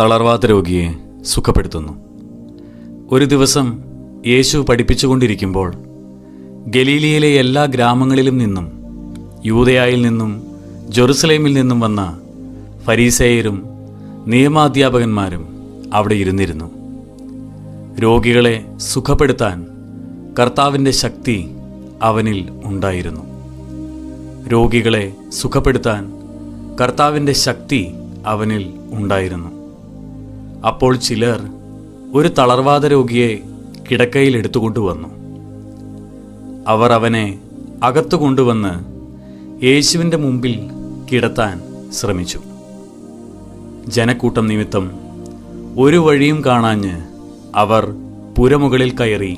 തളർവാത്ത രോഗിയെ സുഖപ്പെടുത്തുന്നു. ഒരു ദിവസം യേശു പഠിപ്പിച്ചുകൊണ്ടിരിക്കുമ്പോൾ ഗലീലിയിലെ എല്ലാ ഗ്രാമങ്ങളിലും നിന്നും യൂതയായിൽ നിന്നും ജെറുസലേമിൽ നിന്നും വന്ന ഫരീസേയരും നിയമാധ്യാപകന്മാരും അവിടെ ഇരുന്നിരുന്നു. രോഗികളെ സുഖപ്പെടുത്താൻ കർത്താവിന്റെ ശക്തി അവനിൽ ഉണ്ടായിരുന്നു. രോഗികളെ സുഖപ്പെടുത്താൻ കർത്താവിന്റെ ശക്തി അവനിൽ ഉണ്ടായിരുന്നു. അപ്പോൾ ചിലർ ഒരു തളർവാദ രോഗിയെ കിടക്കയിൽ എടുത്തുകൊണ്ടുവന്നു. അവർ അവനെ അകത്തു കൊണ്ടുവന്ന് യേശുവിന്റെ മുമ്പിൽ കിടത്താൻ ശ്രമിച്ചു. ജനക്കൂട്ടം നിമിത്തം ഒരു വഴിയും കാണാഞ്ഞ് അവർ പുരമുകളിൽ കയറി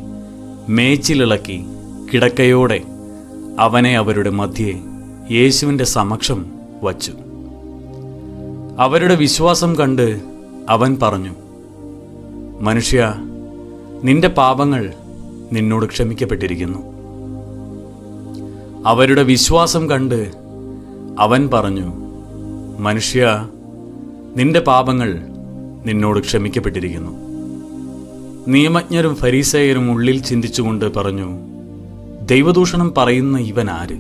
മേച്ചിലിളക്കി കിടക്കയോടെ അവനെ അവരുടെ മധ്യേ യേശുവിന്റെ സമക്ഷം വച്ചു. അവരുടെ വിശ്വാസം കണ്ട് അവൻ പറഞ്ഞു മനുഷ്യ നിന്റെ പാപങ്ങൾ നിന്നോട് ക്ഷമിക്കപ്പെട്ടിരിക്കുന്നു. അവരുടെ വിശ്വാസം കണ്ട് അവൻ പറഞ്ഞു മനുഷ്യ നിന്റെ പാപങ്ങൾ നിന്നോട് ക്ഷമിക്കപ്പെട്ടിരിക്കുന്നു. നിയമജ്ഞരും ഫരീസയരും ഉള്ളിൽ ചിന്തിച്ചുകൊണ്ട് പറഞ്ഞു ദൈവദൂഷണം പറയുന്ന ഇവൻ ആര്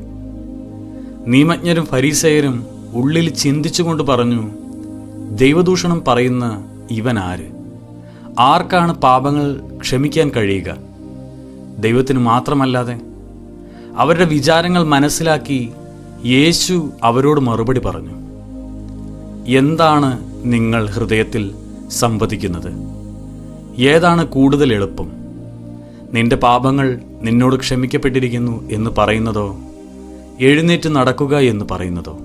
നിയമജ്ഞരും ഫരീസയരും ഉള്ളിൽ ചിന്തിച്ചുകൊണ്ട് പറഞ്ഞു ദൈവദൂഷണം പറയുന്ന ഇവൻ ആര് ആർക്കാണ് പാപങ്ങൾ ക്ഷമിക്കാൻ കഴിയുക? ദൈവത്തിന് മാത്രമല്ലാതെ അവരുടെ വിചാരങ്ങൾ മനസ്സിലാക്കി യേശു അവരോട് മറുപടി പറഞ്ഞു. എന്താണ് നിങ്ങൾ ഹൃദയത്തിൽ സംവദിക്കുന്നത്? ഏതാണ് കൂടുതൽ എളുപ്പം? നിന്റെ പാപങ്ങൾ നിന്നോട് ക്ഷമിക്കപ്പെട്ടിരിക്കുന്നു എന്ന് പറയുന്നതോ? എഴുന്നേറ്റ് നടക്കുക എന്ന് പറയുന്നതോ?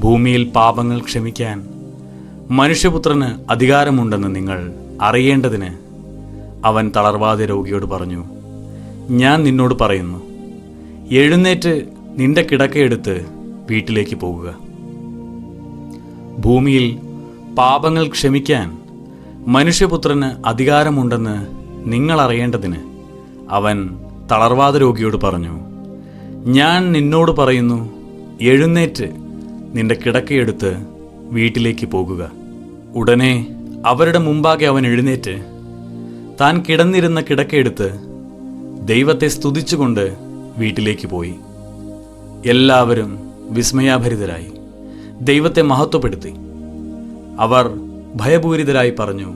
ഭൂമിയിൽ പാപങ്ങൾ ക്ഷമിക്കാൻ മനുഷ്യപുത്രന് അധികാരമുണ്ടെന്ന് നിങ്ങൾ അറിയേണ്ടതിന് അവൻ തളർവാദ രോഗിയോട് പറഞ്ഞു ഞാൻ നിന്നോട് പറയുന്നു എഴുന്നേറ്റ് നിന്റെ കിടക്കയെടുത്ത് വീട്ടിലേക്ക് പോകുക. ഭൂമിയിൽ പാപങ്ങൾ ക്ഷമിക്കാൻ മനുഷ്യപുത്രന് അധികാരമുണ്ടെന്ന് നിങ്ങൾ അറിയേണ്ടതിന് അവൻ തളർവാദ രോഗിയോട് പറഞ്ഞു ഞാൻ നിന്നോട് പറയുന്നു എഴുന്നേറ്റ് നിന്റെ കിടക്കയെടുത്ത് വീട്ടിലേക്ക് പോകുക. ഉടനെ അവരുടെ മുമ്പാകെ അവൻ എഴുന്നേറ്റ് താൻ കിടന്നിരുന്ന കിടക്കയെടുത്ത് ദൈവത്തെ സ്തുതിച്ചുകൊണ്ട് വീട്ടിലേക്ക് പോയി. എല്ലാവരും വിസ്മയാഭരിതരായി. ദൈവത്തെ മഹത്വപ്പെടുത്തി. അവർ ഭയപൂരിതരായി പറഞ്ഞു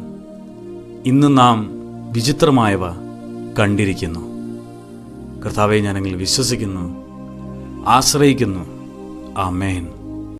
ഇന്ന് നാം വിചിത്രമായവ കണ്ടിരിക്കുന്നു. കർത്താവെ ഞാനെങ്കിൽ വിശ്വസിക്കുന്നു ആശ്രയിക്കുന്നു. ആമേൻ.